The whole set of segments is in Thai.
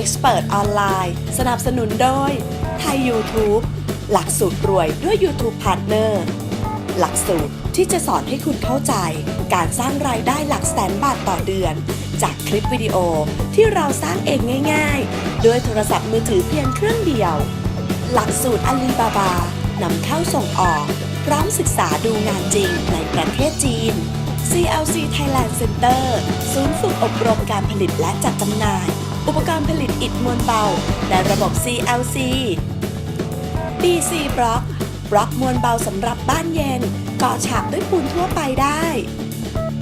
Expert ออนไลน์สนับสนุนโดยไทย YouTube หลักสูตรรวยด้วย YouTube Partner หลักสูตรที่จะสอนให้คุณเข้าใจ การสร้างรายได้หลักแสนบาทต่อเดือน จากคลิปวิดีโอที่เราสร้างเองง่าย ๆ ด้วยโทรศัพท์มือถือเพียงเครื่องเดียว หลักสูตรอาลีบาบานำเข้าส่งออก พร้อมศึกษาดูงานจริงในประเทศจีน CLC Thailand Center ศูนย์ฝึกอบรมการผลิตและจัดจำหน่าย อุปกรณ์ผลิตอิฐมวลเบาในระบบ CLC BC Block บล็อกมวลเบาสำหรับบ้านเย็น ก่อฉาบด้วยปูนทั่วไปได้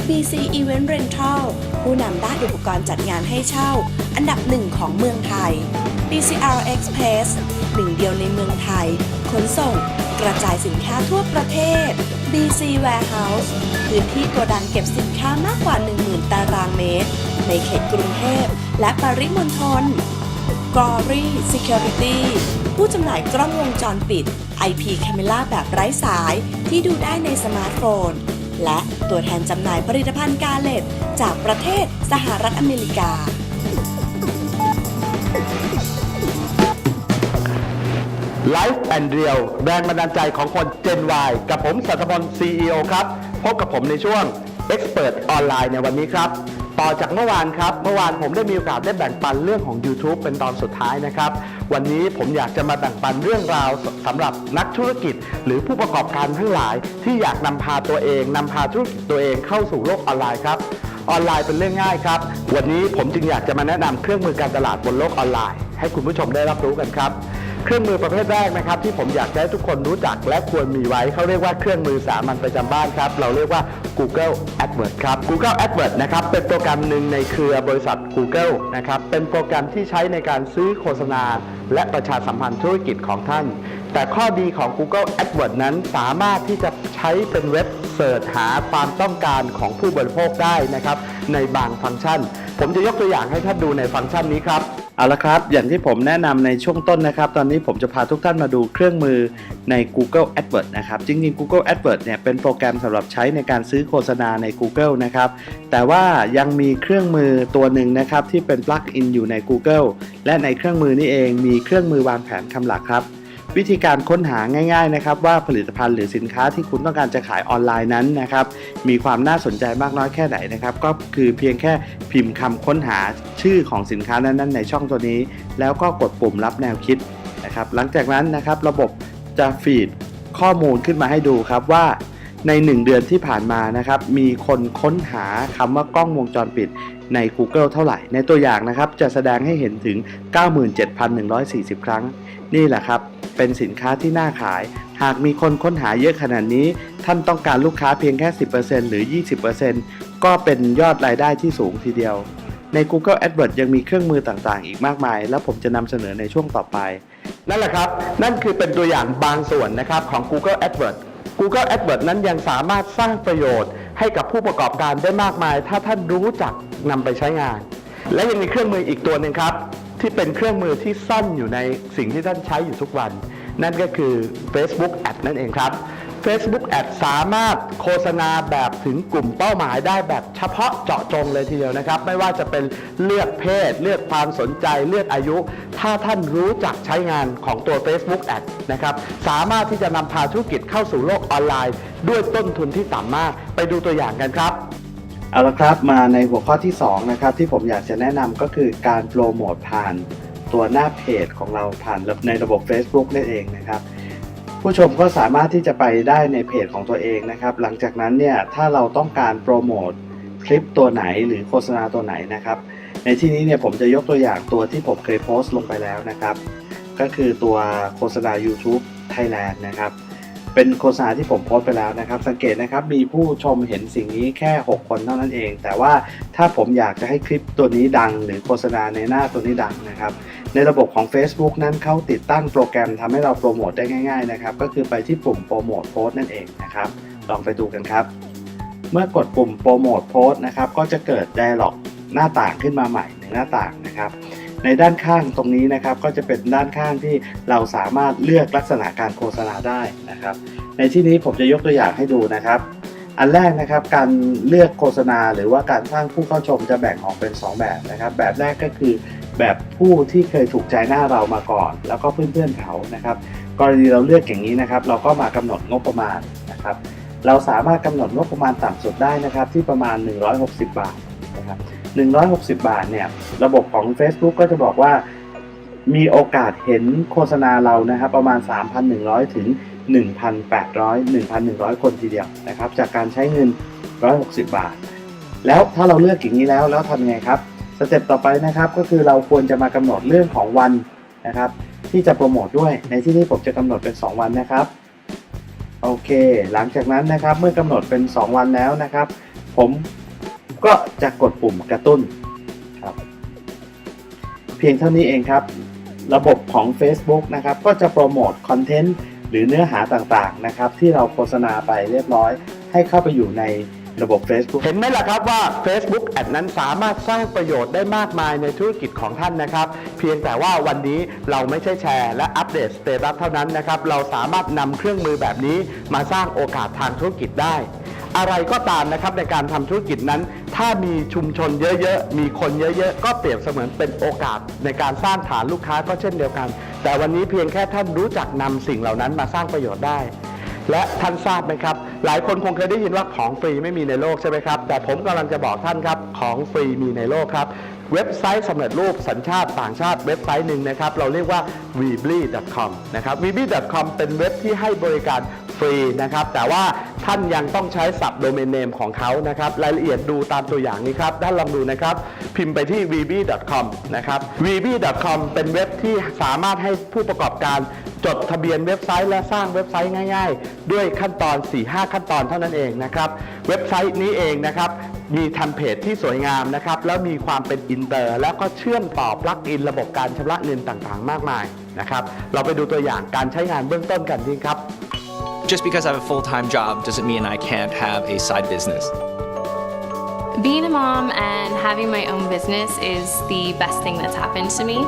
BC Event Rental ผู้นำด้านอุปกรณ์จัดงานให้เช่า อันดับหนึ่งของเมืองไทย BCR Express หนึ่งเดียวในเมืองไทย ขนส่ง กระจายสินค้าทั่วประเทศ BC Warehouse พื้นที่โกดังเก็บสินค้ามากกว่า 10,000 ตารางเมตร ในเขตกรุงเทพและปริมณฑล Glory Security ผู้จำหน่ายกล้องวงจรปิด IP Camera แบบไร้สายที่ดูได้ในสมาร์ทโฟน และตัวแทนจำหน่ายผลิตภัณฑ์กาเลตจากประเทศสหรัฐอเมริกา ไลฟ์แอนด์เรียลแรงบันดาลใจของคน Gen Y กับผมสัตพล CEO ครับ พบกับผมในช่วง Expert ออนไลน์ในวันนี้ครับ ต่อจากเมื่อวานครับ เมื่อวานผมได้มีโอกาสได้แบ่งปันเรื่องของ YouTube เป็นตอนสุดท้ายนะครับ วันนี้ผมอยากจะมาแบ่งปันเรื่องราวสำหรับนักธุรกิจ หรือผู้ประกอบการทั้งหลาย ที่อยากนำพาตัวเองนำพาธุรกิจตัวเองเข้าสู่โลกออนไลน์ครับออนไลน์เป็นเรื่องง่ายครับ วันนี้ผมจึงอยากจะมาแนะนำเครื่องมือการตลาดบนโลกออนไลน์ ให้คุณผู้ชมได้รับรู้กันครับ เครื่องมือประเภทแรกนะครับที่ผมอยากให้ทุกคนรู้จักและควรมีไว้เขาเรียกว่าเครื่องมือสามัญประจำบ้านครับเราเรียกว่า Google AdWords ครับ Google AdWords นะครับเป็นโปรแกรมหนึ่งในเครือบริษัท Google นะครับเป็นโปรแกรมที่ใช้ในการซื้อโฆษณา และประชาสัมพันธ์ธุรกิจของท่าน แต่ข้อดีของ Google AdWords นั้นสามารถที่จะใช้เป็นเว็บเสิร์ชหาความต้องการของผู้บริโภคได้นะครับในบางฟังก์ชัน ผมจะยกตัวอย่างให้ท่านดูในฟังก์ชันนี้ครับ เอาละครับ อย่างที่ผมแนะนำในช่วงต้นนะครับ ตอนนี้ผมจะพาทุกท่านมาดูเครื่องมือใน Google AdWords นะครับ จริงๆ Google AdWords เนี่ยเป็นโปรแกรมสำหรับใช้ในการซื้อโฆษณาใน Google นะครับ แต่ว่ายังมีเครื่องมือตัวหนึ่งนะครับ ที่เป็นปลั๊กอินอยู่ใน Google และในเครื่องมือนี้เองมีเครื่องมือวางแผนคำหลักครับ วิธีการค้นหาง่าย ๆ นะครับ ว่าผลิตภัณฑ์หรือสินค้าที่คุณต้องการจะขายออนไลน์นั้นนะครับ มีความน่าสนใจมากน้อยแค่ไหนนะครับ ก็คือเพียงแค่พิมพ์คำค้นหาชื่อของสินค้านั้นๆ ในช่องตัวนี้ แล้วก็กดปุ่มรับแนวคิดนะครับ หลังจากนั้นนะครับระบบจะฟีดข้อมูลขึ้นมาให้ดูครับว่าใน 1 เดือนที่ผ่านมานะครับ มีคนค้นหาคำว่ากล้องวงจรปิดใน Google เท่าไหร่ ในตัวอย่างนะครับ จะแสดงให้เห็นถึง 97,140 ครั้ง นี่แหละครับ เป็นสินค้าที่น่าขาย หากมีคนค้นหาเยอะขนาดนี้ ท่านต้องการลูกค้าเพียงแค่ 10%หรือ 20%ก็เป็นยอดรายได้ที่สูงทีเดียว ใน Google AdWords ยังมีเครื่องมือต่างๆ อีกมากมาย แล้วผมจะนำเสนอในช่วงต่อไป นั่นแหละครับ นั่นคือเป็นตัวอย่างบางส่วนนะครับของ Google AdWords Google AdWords นั้นยังสามารถสร้างประโยชน์ให้กับผู้ประกอบการได้มากมาย ถ้าท่านรู้จักนำไปใช้งาน และยังมีเครื่องมืออีกตัวหนึ่งครับ ที่เป็นเครื่องมือที่ซ่อนอยู่ในสิ่งที่ท่านใช้อยู่ทุกวัน นั่นก็คือ Facebook Ad นั่นเองครับ Facebook Ad สามารถโฆษณาแบบถึงกลุ่มเป้าหมายได้แบบเฉพาะเจาะจงเลยทีเดียวนะครับ ไม่ว่าจะเป็นเลือกเพศ เลือกความสนใจเลือกอายุ ถ้าท่านรู้จักใช้งานของตัว Facebook Ad นะครับสามารถที่จะนำพาธุรกิจเข้าสู่โลกออนไลน์ ด้วยต้นทุนที่ต่ำมาก ไปดูตัวอย่างกันครับ เอาละครับมาในหัวข้อที่2นะครับที่ผมอยากจะแนะนำก็คือการโปรโมทผ่านตัวหน้าเพจของเราผ่านในระบบ Facebook นั่นเองนะครับ ผู้ชมก็สามารถที่จะไปได้ในเพจของตัวเองนะครับ หลังจากนั้นเนี่ยถ้าเราต้องการโปรโมทคลิปตัวไหนหรือโฆษณาตัวไหนนะครับ ในที่นี้เนี่ยผมจะยกตัวอย่างตัวที่ผมเคยโพสต์ลงไปแล้วนะครับ ก็คือตัวโฆษณา YouTube Thailand นะครับ เป็นโฆษณาที่ผมโพสต์ไปแล้วนะครับ สังเกตนะครับมีผู้ชมเห็นสิ่งนี้แค่ 6 คนเท่านั้นเอง แต่ว่าถ้าผมอยากจะให้คลิปตัวนี้ดัง หรือโฆษณาในหน้าตัวนี้ดังนะครับ ในระบบของ Facebook นั้นเขาติดตั้งโปรแกรมทำให้เราโปรโมทได้ง่ายๆนะครับ ก็คือไปที่ปุ่มโปรโมทโพสต์นั่นเองนะครับ ลองไปดูกันครับ เมื่อกดปุ่มโปรโมทโพสต์นะครับก็จะเกิด Dialog หน้าต่างขึ้นมาใหม่หนึ่งหน้าต่างนะครับ ในด้านข้างตรงนี้นะครับก็จะเป็นด้านข้างที่เราสามารถเลือกลักษณะการโฆษณาได้นะครับ ในที่นี้ผมจะยกตัวอย่างให้ดูนะครับอันแรกนะครับการเลือกโฆษณาหรือว่าการสร้างผู้เข้าชมจะแบ่งออกเป็น 2 แบบนะครับ แบบแรกก็คือแบบผู้ที่เคยถูกใจหน้าเรามาก่อน แล้วก็เพื่อนๆเขานะครับ กรณีเราเลือกอย่างนี้นะครับ เราก็มากำหนดงบประมาณนะครับ เราสามารถกำหนดงบประมาณต่ำสุดได้นะครับ ที่ประมาณ 160 บาทนะครับ 160 บาทเนี่ย ระบบของ Facebook ก็จะบอกว่ามีโอกาสเห็นโฆษณาเรานะครับ ประมาณ 3,100 ถึง 1,800 1,100 คนทีเดียวนะครับ จากการใช้เงิน 160 บาท แล้วถ้าเราเลือกอย่างนี้แล้วแล้วทำยังไงครับสเต็ปต่อไปนะครับก็คือเราควรจะมากำหนดเรื่องของวันนะครับ ที่จะโปรโมทด้วย ในที่นี้ผมจะกำหนดเป็น 2 วันนะครับโอเค หลังจากนั้นนะครับเมื่อกำหนดเป็น 2 วันแล้วนะครับ ผม ก็จะกดปุ่มกระตุ้นครับ เพียงเท่านี้เองครับ ระบบของ Facebook นะครับ ก็จะโปรโมทคอนเทนต์หรือเนื้อหาต่างๆนะครับ ที่เราโฆษณาไปเรียบร้อย ให้เข้าไปอยู่ในระบบ Facebook เห็นไหมล่ะครับว่า Facebook แอดนั้นสามารถสร้างประโยชน์ได้มากมายในธุรกิจของท่านนะครับ เพียงแต่ว่าวันนี้เราไม่ใช่แชร์ และอัปเดตสเตตัสเท่านั้นนะครับ เราสามารถนำเครื่องมือแบบนี้มาสร้างโอกาสทางธุรกิจได้ อะไรก็ตามนะครับในการทำธุรกิจนั้น ถ้ามีชุมชนเยอะๆ มีคนเยอะๆ ก็เปรียบเสมือนเป็นโอกาสในการสร้างฐานลูกค้าก็เช่นเดียวกัน แต่วันนี้เพียงแค่ท่านรู้จักนำสิ่งเหล่านั้นมาสร้างประโยชน์ได้ และท่านทราบไหมครับ หลายคนคงเคยได้ยินว่าของฟรีไม่มีในโลกใช่ไหมครับ แต่ผมกำลังจะบอกท่านครับของฟรีมีในโลกครับเว็บไซต์สำเร็จรูปสัญชาติต่างชาติเว็บไซต์หนึ่งนะครับ เราเรียกว่า weebly.com นะครับ weebly.com เป็นเว็บที่ให้บริการ ฟรีนะครับ แต่ว่าท่านยังต้องใช้สับโดเมนเนมของเขานะครับ รายละเอียดดูตามตัวอย่างนี้ครับ ด้านลองดูนะครับ พิมพ์ไปที่ weebly.com นะครับ weebly.com เป็นเว็บที่สามารถให้ผู้ประกอบการจดทะเบียนเว็บไซต์และสร้างเว็บไซต์ง่ายๆ ด้วยขั้นตอน 4-5 ขั้นตอนเท่านั้นเองนะครับ เว็บไซต์นี้เองนะครับมีทมเพลตที่สวยงามนะครับ แล้วมีความเป็นอินเตอร์ แล้วก็เชื่อมต่อปลั๊กอินระบบการชำระเงินต่างๆ มากมายนะครับ เราไปดูตัวอย่างการใช้งานเบื้องต้นกันดีครับ Just because I have a full time job doesn't mean I can't have a side business. Being a mom and having my own business is the best thing that's happened to me.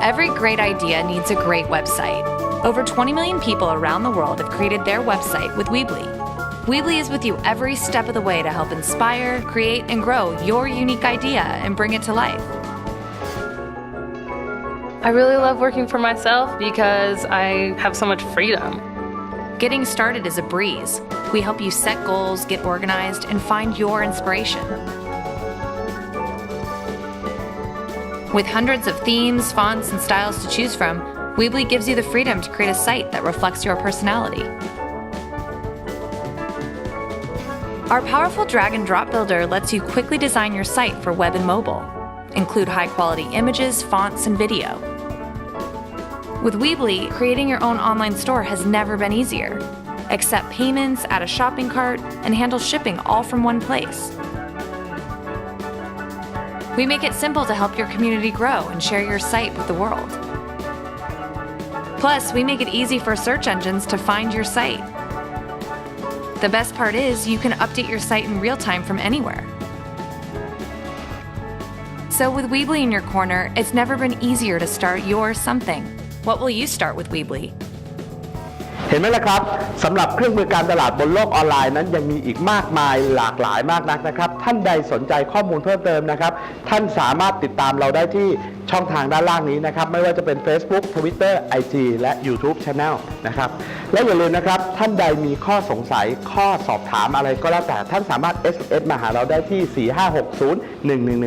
Every great idea needs a great website. Over 20 million people around the world have created their website with Weebly. Weebly is with you every step of the way to help inspire, create, and grow your unique idea and bring it to life. I really love working for myself because I have so much freedom. Getting started is a breeze. We help you set goals, get organized, and find your inspiration. With hundreds of themes, fonts, and styles to choose from, Weebly gives you the freedom to create a site that reflects your personality. Our powerful drag and drop builder lets you quickly design your site for web and mobile. Include high quality images, fonts, and video. With Weebly, creating your own online store has never been easier. Accept payments, add a shopping cart, and handle shipping all from one place. We make it simple to help your community grow and share your site with the world. Plus, we make it easy for search engines to find your site. The best part is you can update your site in real time from anywhere. So, with Weebly in your corner, it's never been easier to start your something. What will you start with Weebly? เห็นไหมล่ะครับสำหรับเครื่องมือการตลาดบนโลกออนไลน์นั้นยังมีอีกมากมายหลากหลายมากนักนะครับ ท่านใดสนใจข้อมูลเพิ่มเติมนะครับ ท่านสามารถติดตามเราได้ที่ ช่องทางด้านล่างนี้นะครับ ไม่ว่าจะเป็น Facebook Twitter IG และ YouTube Channel นะครับ และอย่าลืมนะครับ ท่านใดมีข้อสงสัยข้อสอบถามอะไรก็แล้วแต่ท่านสามารถ SMS มาหาเราได้ที่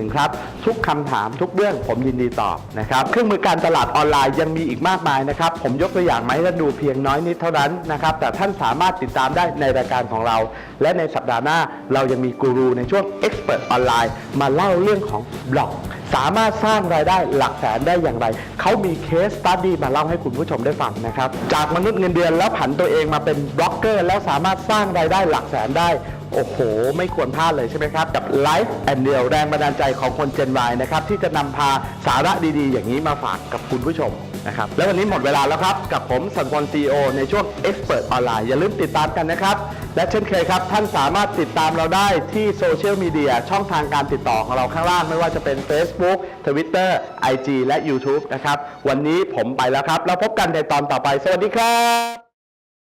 4560111 ครับ ทุกคำถามทุกเรื่องผมยินดีตอบนะครับ เครื่องมือการตลาดออนไลน์ยังมีอีกมากมายนะครับ ผมยกตัวอย่างมาให้ท่านดูเพียงน้อยนิดเท่านั้นนะครับ แต่ท่านสามารถติดตามได้ในรายการของเรา และในสัปดาห์หน้าเรายังมีกูรูในช่วง Expert ออนไลน์มาเล่าเรื่องของบล็อก สามารถสร้างรายได้หลักแสนได้อย่างไร เขามีเคสตัดดี้มาเล่าให้คุณผู้ชมได้ฟังนะครับ จากมนุษย์เงินเดือนแล้วผันตัวเองมาเป็นบล็อกเกอร์ แล้วสามารถสร้างรายได้หลักแสนได้ โอ้โห ไม่ควรพลาดเลยใช่ไหมครับ กับ Life and Deal แรงบันดาลใจของคนเจนวายนะครับ ที่จะนำพาสาระดีๆ อย่างนี้มาฝากกับคุณผู้ชม นะครับแล้ววันนี้หมดเวลาแล้วครับกับผมสังวรซีโอในช่วง Expert ออนไลน์อย่าลืมติดตามกันนะครับ และเช่นเคยครับ ท่านสามารถติดตามเราได้ที่โซเชียลมีเดียช่องทางการติดต่อของเราข้างล่าง ไม่ว่าจะเป็น Facebook Twitter IG และ YouTube นะครับ วันนี้ผมไปแล้วครับ แล้วพบกันในตอนต่อไป สวัสดีครับ